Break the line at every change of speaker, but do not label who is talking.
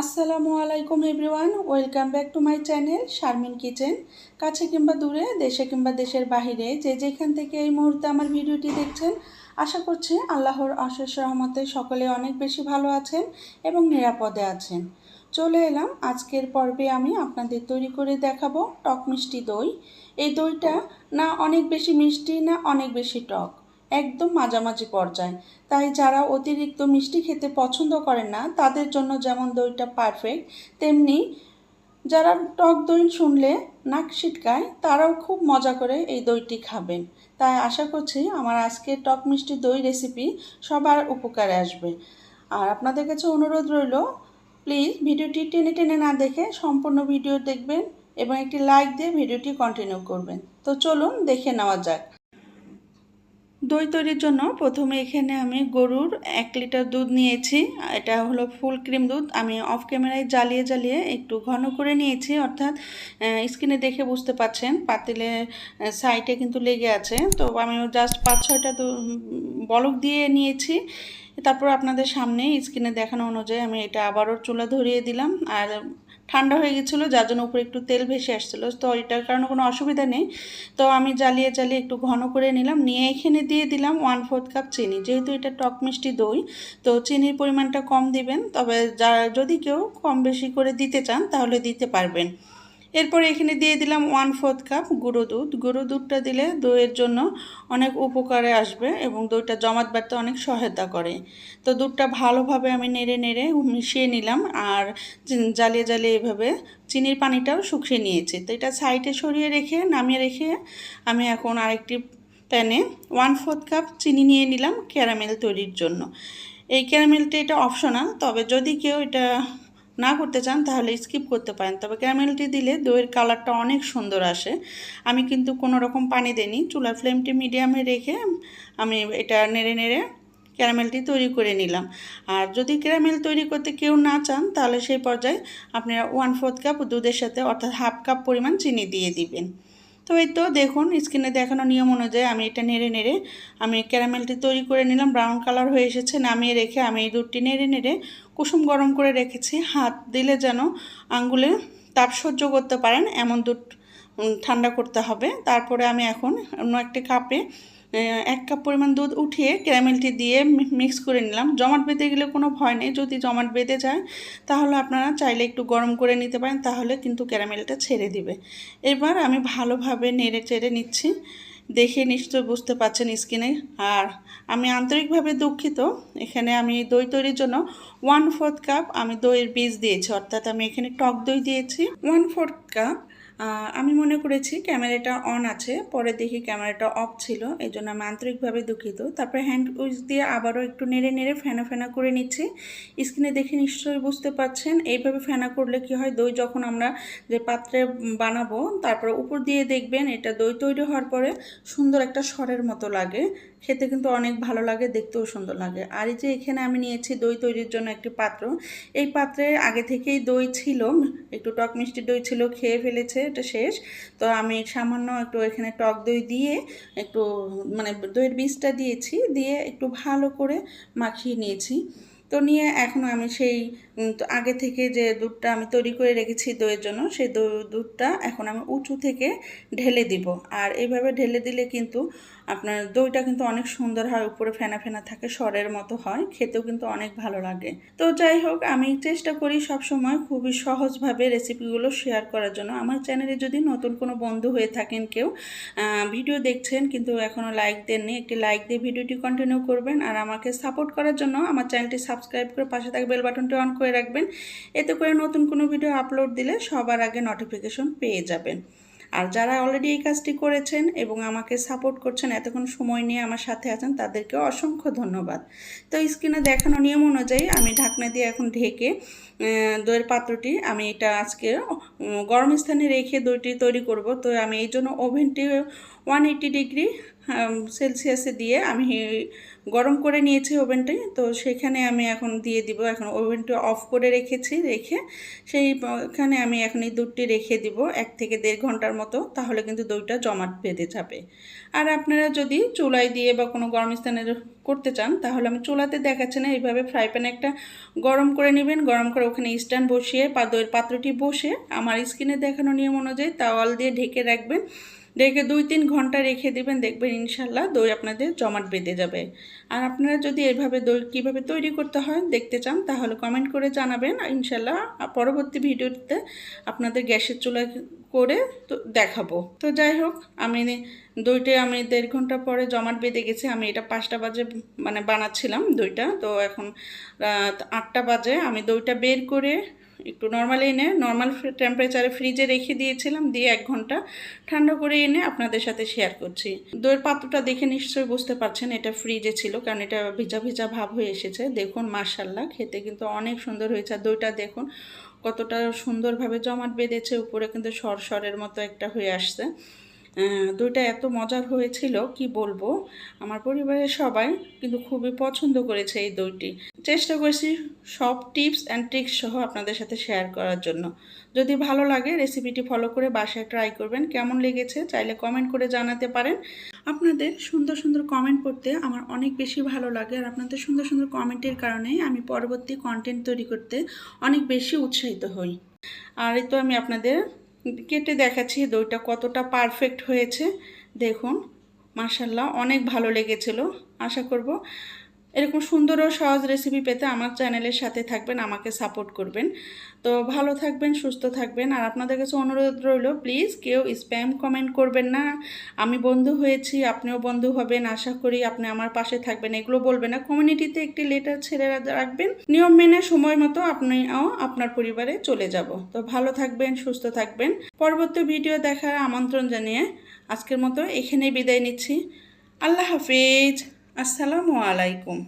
আসসালামু আলাইকুম everyone, welcome back to my channel Sharmin kitchen. কাছে কিংবা দূরে, দেশে কিংবা দেশের বাহিরে, যে যেখান থেকে এই মুহূর্তে আমার ভিডিওটি দেখছেন, আশা করছি আল্লাহর অশেষ রহমতে সকলে অনেক বেশি ভালো আছেন এবং নিরাপদে আছেন। চলে এলাম, আজকের পর্বে আমি আপনাদের তৈরি করে দেখাবো টক মিষ্টি দই। এই দইটা না অনেক বেশি মিষ্টি, না অনেক বেশি টক। একদম মাঝামাঝি পর্যায়ে। তাই যারা অতিরিক্ত মিষ্টি খেতে পছন্দ করেন না, তাদের জন্য যেমন দইটা পারফেক্ট তেমনি যারা টক দই শুনলে নাক ছিটকায় তারাও খুব মজা করে এই দইটি খাবেন। তাই আশা করছি আমার আজকের টক মিষ্টি দই রেসিপি সবার উপকারে আসবে। আর আপনাদের কাছে অনুরোধ রইল প্লিজ ভিডিওটি টেনে টেনে না দেখে সম্পূর্ণ ভিডিও দেখবেন এবং একটি লাইক দিয়ে ভিডিওটি কন্টিনিউ করবেন। তো চলুন দেখে নেওয়া যাক। দই তৈরির জন্য প্রথমে এখানে আমি গরুর এক লিটার দুধ নিয়েছি। এটা হলো ফুল ক্রিম দুধ। আমি অফ ক্যামেরায় জ্বালিয়ে জ্বালিয়ে একটু ঘন করে নিয়েছি, অর্থাৎ স্ক্রিনে দেখে বুঝতে পাচ্ছেন, পাতিলে সাইডে কিন্তু লেগে আছে। তো আমি জাস্ট পাঁচ, ছয়টা বলক দিয়ে নিয়েছি। তারপর আপনাদের সামনে স্ক্রিনে দেখানো অনুযায়ী আমি এটা আবারও চুলা ধরিয়ে দিলাম। আর ঠান্ডা হয়ে গেছিল, যার জন্য উপরে একটু তেল ভেসে আসছিল। তো এটার কারণে কোনো অসুবিধা নেই। তো আমি জ্বালিয়ে জ্বালিয়ে একটু ঘন করে নিলাম। নিয়ে এখানে দিয়ে দিলাম ওয়ান ফোর্থ কাপ চিনি। যেহেতু এটা টক মিষ্টি দই, তো চিনির পরিমাণটা কম দিবেন। তবে যা যদি কেউ কম বেশি করে দিতে চান, তাহলে দিতে পারবেন। এরপরে এখানে দিয়ে দিলাম ওয়ান ফোর্থ কাপ গুঁড়ো দুধ। গুঁড়ো দুধটা দিলে দইয়ের জন্য অনেক উপকারে আসবে এবং দইটা জমাট বাড়তে অনেক সহায়তা করে। তো দুধটা ভালোভাবে আমি নেড়ে নেড়ে মিশিয়ে নিলাম আর জ্বালিয়ে জ্বালিয়ে এভাবে চিনির পানিটাও শুকিয়ে নিয়েছি। তো এটা সাইডে সরিয়ে রেখে নামিয়ে রেখে আমি এখন আরেকটি প্যানে ওয়ান ফোর্থ কাপ চিনি নিয়ে নিলাম ক্যারামেল তৈরির জন্য। এই ক্যারামেলটা এটা অপশনাল তবে যদি কেউ এটা না করতে চান তাহলে স্কিপ করতে পারেন। তবে ক্যারামেলটি দিলে দইয়ের কালারটা অনেক সুন্দর আসে। আমি কিন্তু কোনো রকম পানি দেনি চুলার ফ্লেমটি মিডিয়ামে রেখে আমি এটা নেড়ে নেড়ে ক্যারামেলটি তৈরি করে নিলাম। আর যদি ক্যারামেল তৈরি করতে কেউ না চান, তাহলে সেই পর্যায়ে আপনারা ওয়ান ফোর্থ কাপ দুধের সাথে অর্থাৎ হাফ কাপ পরিমাণ চিনি দিয়ে দিবেন। তো এই তো দেখুন স্কিনে দেখানো নিয়ম অনুযায়ী আমি এটা নেড়ে নেড়ে আমি ক্যারামেলটি তৈরি করে নিলাম। ব্রাউন কালার হয়ে এসেছে, নামিয়ে রেখে আমি এই দুধটি নেড়ে নেড়ে কুসুম গরম করে রেখেছি। হাত দিলে যেন আঙ্গুলে তাপ সহ্য করতে পারেন, এমন দুধ ঠান্ডা করতে হবে। তারপরে আমি এখন অন্য একটি কাপে এক কাপ পরিমাণ দুধ উঠিয়ে ক্যারামেলটি দিয়ে মিক্স করে নিলাম। জমাট বেঁধে গেলে কোনো ভয় নেই। যদি জমাট বেঁধে যায়, তাহলে আপনারা চাইলে একটু গরম করে নিতে পারেন, তাহলে কিন্তু ক্যারামেলটা ছেড়ে দিবে। এবার আমি ভালোভাবে নেড়ে চেড়ে নিচ্ছি। দেখে নিশ্চয় বুঝতে পারছেন স্কিনে। আর আমি আন্তরিকভাবে দুঃখিত। এখানে আমি দই তৈরির জন্য ওয়ান ফোর্থ কাপ আমি দইয়ের বীজ দিয়েছি। অর্থাৎ আমি এখানে টক দই দিয়েছি। ওয়ান ফোর্থ কাপ আমি মনে করেছি ক্যামেরাটা অন আছে, পরে দেখি ক্যামেরাটা অফ ছিল এই জন্য আমি আন্তরিকভাবে দুঃখিত। তারপরে হ্যান্ড উইচ দিয়ে আবারও একটু নেড়ে নেড়ে ফেনা ফেনা করে নিচ্ছি। স্ক্রিনে দেখে নিশ্চয়ই বুঝতে পারছেন এইভাবে ফেনা করলে কি হয়, দই যখন আমরা যে পাত্রে বানাবো, তারপরে উপর দিয়ে দেখবেন এটা দই তৈরি হওয়ার পরে সুন্দর একটা স্বরের মতো লাগে। খেতে কিন্তু অনেক ভালো লাগে, দেখতেও সুন্দর লাগে। আর এই যে এখানে আমি নিয়েছি দই তৈরির জন্য একটি পাত্র। এই পাত্রে আগে থেকেই দই ছিল, একটু টক মিষ্টি দই ছিল, খেয়ে ফেলেছে, এটা শেষ। তো আমি সামান্য একটু এখানে টক দই দিয়ে একটু মানে দইয়ের বীজটা দিয়েছি, দিয়ে একটু ভালো করে মাখিয়ে নিয়েছি। তো নিয়ে এখন আমি সেই আগে থেকে যে দুধটা আমি তৈরি করে রেখেছি দইয়ের জন্য, সেই দুধটা এখন আমি উঁচু থেকে ঢেলে দিব। আর এইভাবে ঢেলে দিলে কিন্তু আপনার দইটা কিন্তু অনেক সুন্দর হয়, উপরে ফেনা ফেনা থাকে, সরের মতো হয়, খেতেও কিন্তু অনেক ভালো লাগে। তো যাই হোক, আমি চেষ্টা করি সব সময় খুবই সহজভাবে রেসিপিগুলো শেয়ার করার জন্য। আমার চ্যানেলে যদি নতুন কোনো বন্ধু হয়ে থাকেন কেউ ভিডিও দেখছেন কিন্তু এখনও লাইক দেননি, একটি লাইক দিয়ে ভিডিওটি কন্টিনিউ করবেন আর আমাকে সাপোর্ট করার জন্য আমার চ্যানেলটি সাবস্ক্রাইব করে পাশে থাকা বেল বাটনটি অন করে রাখবেন। এতে করে নতুন কোনো ভিডিও আপলোড দিলে সবার আগে নোটিফিকেশন পেয়ে যাবেন। আর যারা অলরেডি এই কাজটি করেছেন এবং আমাকে সাপোর্ট করছেন, এতক্ষণ সময় নিয়ে আমার সাথে আছেন, তাদেরকে অসংখ্য ধন্যবাদ। তো স্ক্রিনে দেখানো নিয়ম অনুযায়ী আমি ঢাকনা দিয়ে এখন ঢেকে দইয়ের পাত্রটি আমি এটা আজকে গরম স্থানে রেখে দইটি তৈরি করব। তো আমি এই জন্য ওভেনটি ওয়ান এইটি ডিগ্রি সেলসিয়াসে দিয়ে আমি গরম করে নিয়েছি ওভেনটি, তো সেখানে আমি এখন দিয়ে দিব, এখন ওভেনটি অফ করে রেখেছি, রেখে সেইখানে আমি এখন এই দুধটি রেখে দিব এক থেকে দেড় ঘণ্টার মতো, তাহলে কিন্তু দইটা জমাট বেঁধে যাবে। আর আপনারা যদি চুলায় দিয়ে বা কোনো গরম স্থানে করতে চান, তাহলে আমি চুলাতে দেখাচ্ছি না, এইভাবে ফ্রাই প্যানে একটা গরম করে নেবেন, গরম করে ওখানে স্ট্যান্ড বসিয়ে পা দইয়ের পাত্রটি বসে আমার স্কিনে দেখানো নিয়ম অনুযায়ী তাওয়াল দিয়ে ঢেকে রাখবেন। রেখে দুই তিন ঘণ্টা রেখে দেবেন, দেখবেন ইনশাল্লাহ দই আপনাদের জমাট বেঁধে যাবে। আর আপনারা যদি এভাবে দই কীভাবে তৈরি করতে হয় দেখতে চান, তাহলে কমেন্ট করে জানাবেন। ইনশাল্লাহ পরবর্তী ভিডিওতে আপনাদের গ্যাসের চুলা করে তো দেখাবো। তো যাই হোক, আমি দইটা আমি দেড় ঘণ্টা পরে জমাট বেঁধে গেছে। আমি এটা পাঁচটা বাজে মানে বানাচ্ছিলাম দইটা। তো এখন আটটা বাজে। আমি দইটা বের করে একটু নর্মালি এনে নর্মাল টেম্পারেচারে ফ্রিজে রেখে দিয়েছিলাম, দিয়ে এক ঘণ্টা ঠান্ডা করে এনে আপনাদের সাথে শেয়ার করছি। দইয়ের পাত্রটা দেখে নিশ্চয়ই বুঝতে পারছেন, এটা ফ্রিজে ছিল, কারণ এটা ভিজা ভিজা ভাব হয়ে এসেছে। দেখুন মার্শাল্লাহ খেতে কিন্তু অনেক সুন্দর হয়েছে। আর দইটা দেখুন, কতটা সুন্দরভাবে জমাট বেঁধেছে, উপরে কিন্তু সরসরের মতো একটা হয়ে আসছে। দুইটা এত মজার হয়েছিল, কি বলব? আমার পরিবারের সবাই কিন্তু খুবই পছন্দ করেছে এই দইটি। চেষ্টা করেছি সব টিপস অ্যান্ড ট্রিক্স সহ আপনাদের সাথে শেয়ার করার জন্য। যদি ভালো লাগে রেসিপিটি ফলো করে বাসায় ট্রাই করবেন। কেমন লেগেছে, চাইলে কমেন্ট করে জানাতে পারেন। আপনাদের সুন্দর সুন্দর কমেন্ট করতে আমার অনেক বেশি ভালো লাগে। আর আপনাদের সুন্দর সুন্দর কমেন্টের কারণেই আমি পরবর্তী কন্টেন্ট তৈরি করতে অনেক বেশি উৎসাহিত হই। আর এই তো আমি আপনাদের কেটে দেখাচ্ছি দইটা কতটা পারফেক্ট হয়েছে। দেখুন মাসাল্লাহ অনেক ভালো লেগেছিল। আশা করব এরকম সুন্দর ও সহজ রেসিপি পেতে আমার চ্যানেলের সাথে থাকবেন, আমাকে সাপোর্ট করবেন। তো ভালো থাকবেন, সুস্থ থাকবেন। আর আপনাদের কাছে অনুরোধ রইল প্লিজ কেউ স্প্যাম কমেন্ট করবেন না। আমি বন্ধু হয়েছি, আপনিও বন্ধু হবেন, আশা করি আপনি আমার পাশে থাকবেন। এগুলো বলবেন না। কমিউনিটিতে একটি লেটার ছেড়ে রাখবেন। নিয়ম মেনে সময় মতো আপনিও আপনার পরিবারে চলে যাব। তো ভালো থাকবেন, সুস্থ থাকবেন। পরবর্তী ভিডিও দেখার আমন্ত্রণ জানিয়ে আজকের মতো এখানেই বিদায় নিচ্ছি। আল্লাহ হাফিজ। আসসালামু আলাইকুম।